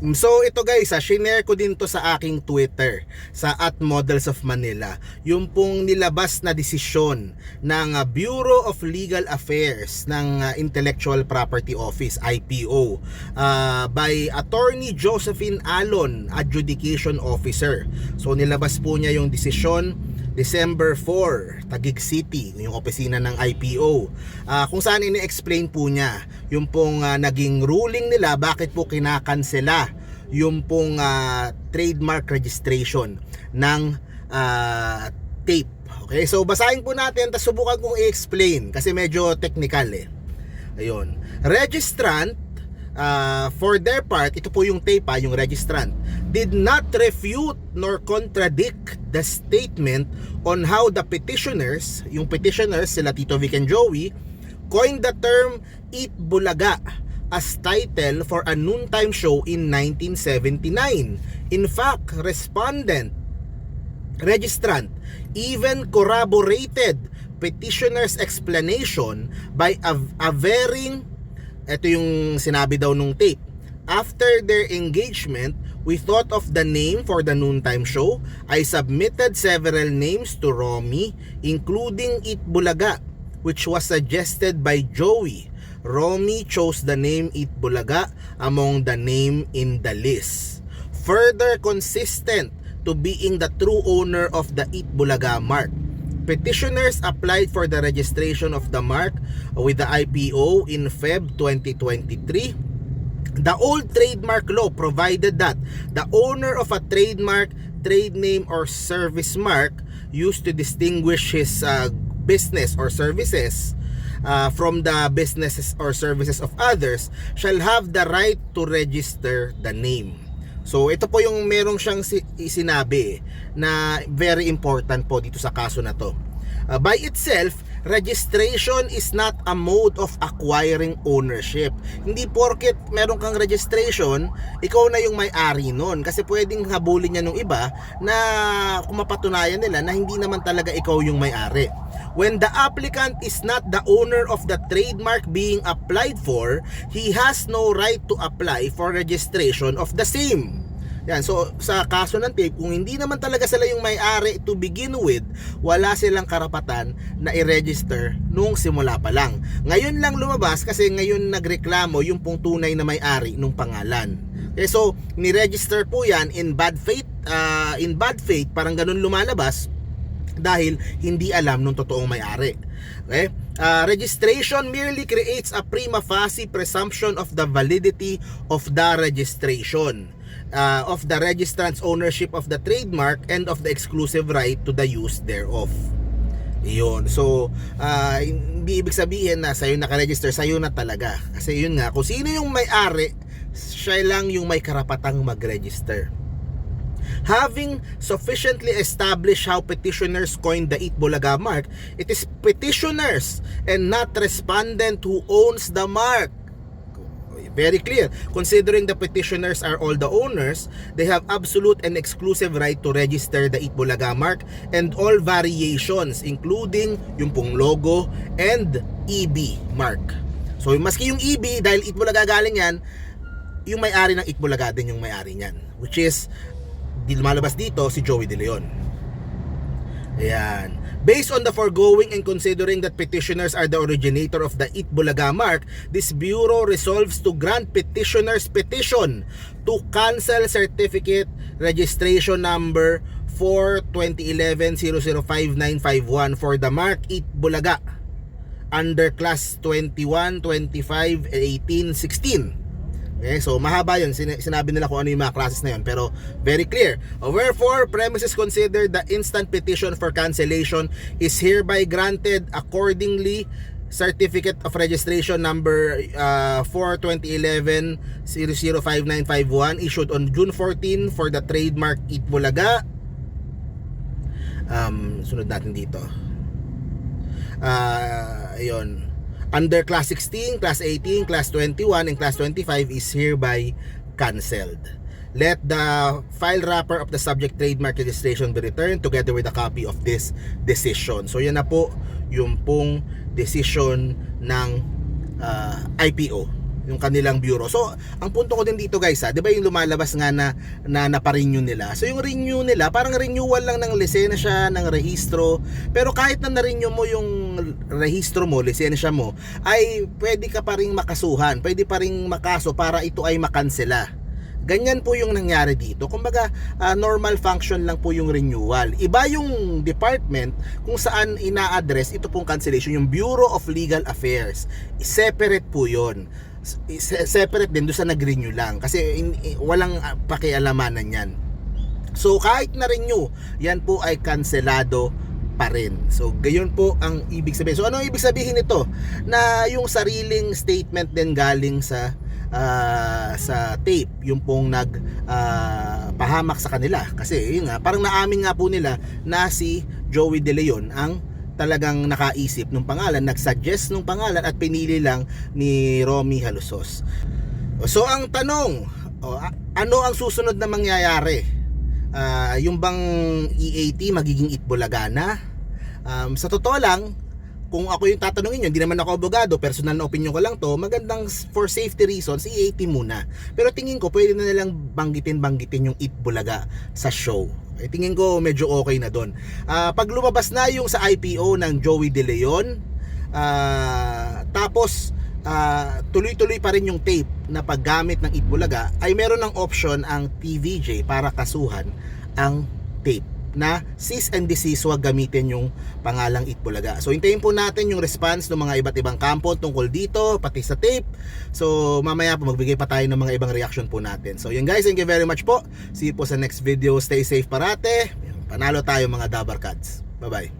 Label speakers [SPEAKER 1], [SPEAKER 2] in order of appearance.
[SPEAKER 1] So ito guys, ah, shinare ko din to sa aking Twitter sa at Models of Manila. Yung pong nilabas na desisyon ng ah, Bureau of Legal Affairs ng ah, Intellectual Property Office IPO ah, by Attorney Josephine Alon, Adjudication Officer. So nilabas po niya yung desisyon December 4, Taguig City, yung opisina ng IPO. Ah, kung saan ini-explain po niya yung pong ah, naging ruling nila bakit po kinakansela yung pong ah, trademark registration ng ah, tape. Okay, so basahin po natin tapos subukan kong i-explain kasi medyo technical eh. Ayun. Registrant uh, for their part, ito po yung tape ha, yung registrant, did not refute nor contradict the statement on how the petitioners, yung petitioners, sila Tito Vic and Joey, coined the term Eat Bulaga as title for a noontime show in 1979. In fact, respondent registrant even corroborated petitioner's explanation by av- averring ito yung sinabi daw nung tape. After their engagement we thought of the name for the noontime show. I submitted several names to Romy including It Bulaga which was suggested by Joey. Romy chose the name It Bulaga among the name in the list. Further consistent to being the true owner of the Eat Bulaga mark. Petitioners applied for the registration of the mark with the IPO in Feb 2023. The old trademark law provided that the owner of a trademark, trade name, or service mark used to distinguish his uh, business or services uh, from the businesses or services of others shall have the right to register the name. So ito po yung merong siyang si- sinabi na very important po dito sa kaso na to. Uh, by itself, registration is not a mode of acquiring ownership. Hindi porket meron kang registration, ikaw na yung may-ari nun. Kasi pwedeng habulin niya nung iba na kung mapatunayan nila na hindi naman talaga ikaw yung may-ari. When the applicant is not the owner of the trademark being applied for, he has no right to apply for registration of the same. Yan, so sa kaso ng tape, kung hindi naman talaga sila yung may-ari to begin with, wala silang karapatan na i-register nung simula pa lang. Ngayon lang lumabas kasi ngayon nagreklamo yung pong tunay na may-ari nung pangalan. Okay, so ni-register po yan in bad faith, ah, in bad faith, parang ganun lumalabas dahil hindi alam nung totoong may-ari. Okay? Uh, registration merely creates a prima facie presumption of the validity of the registration uh, of the registrant's ownership of the trademark and of the exclusive right to the use thereof. Iyon. So, uh, hindi ibig sabihin na sa'yo nakaregister, sa'yo na talaga. Kasi yun nga, kung sino yung may-ari, siya lang yung may karapatang mag-register. Having sufficiently established how petitioners coined the Eat Bulaga mark, it is petitioners and not respondent who owns the mark. Very clear. Considering the petitioners are all the owners, they have absolute and exclusive right to register the Eat Bulaga mark and all variations including yung pong logo and EB mark. So maski yung EB dahil Eat Bulaga galing yan, yung may-ari ng Eat Bulaga din yung may-ari niyan. Which is lumalabas dito si Joey De Leon. Ayan. Based on the foregoing and considering that petitioners are the originator of the Eat Bulaga mark, this bureau resolves to grant petitioners petition to cancel certificate registration number 4-2011-005951 for the mark Eat Bulaga under class 21, 25, 18, 16. Okay, so mahaba yun. Sin- sinabi nila kung ano yung mga classes na yun. Pero very clear. Wherefore, premises considered the instant petition for cancellation is hereby granted accordingly Certificate of Registration number uh, 4-2011-005951 issued on June 14 for the trademark Eat Bulaga. Um, sunod natin dito. Ah, ayun under class 16, class 18, class 21, and class 25 is hereby cancelled. Let the file wrapper of the subject trademark registration be returned together with a copy of this decision. So yan na po yung pong decision ng uh, IPO. yung kanilang bureau. So, ang punto ko din dito guys ha, 'di ba yung lumalabas nga na na naparenew nila. So, yung renew nila, parang renewal lang ng lisensya, ng rehistro. Pero kahit na na-renew mo yung rehistro mo, lisensya mo, ay pwede ka pa ring makasuhan, pwede pa ring makaso para ito ay makansela. Ganyan po yung nangyari dito. Kumbaga, ah, normal function lang po yung renewal. Iba yung department kung saan ina-address ito pong cancellation, yung Bureau of Legal Affairs. Separate po. Se- Separate din doon sa nag-renew lang. Kasi in- i- walang ah, pakialamanan yan. So kahit na-renew, yan po ay kanselado pa rin. So gayon po ang ibig sabihin. So ano ang ibig sabihin nito? Na yung sariling statement din galing sa ah, sa tape, yung pong nag ah, pahamak sa kanila. Kasi yun nga, parang naamin nga po nila na si Joey De Leon ang talagang nakaisip ng pangalan, nag-suggest ng pangalan at pinili lang ni Romy Halusos. So ang tanong, o, a- ano ang susunod na mangyayari? Ah, yung bang EAT magiging Itbulaga na? Um, sa totoo lang, kung ako yung tatanungin nyo, hindi naman ako abogado, personal na opinion ko lang to, magandang for safety reasons, EAT muna. Pero tingin ko, pwede na nilang banggitin-banggitin yung Itbulaga sa show. Eh, tingin ko medyo okay na doon. Ah, pag lumabas na yung sa IPO ng Joey De Leon, ah, tapos ah, tuloy-tuloy pa rin yung tape na paggamit ng Itbulaga, ay meron ng option ang TVJ para kasuhan ang tape na cease and desist wag gamitin yung pangalang Itbulaga. So hintayin po natin yung response ng mga iba't ibang kampo tungkol dito, pati sa tape. So mamaya po magbigay pa tayo ng mga ibang reaction po natin. So yun guys, thank you very much po. See you po sa next video. Stay safe parate. Panalo tayo mga Dabar Cats. Bye-bye.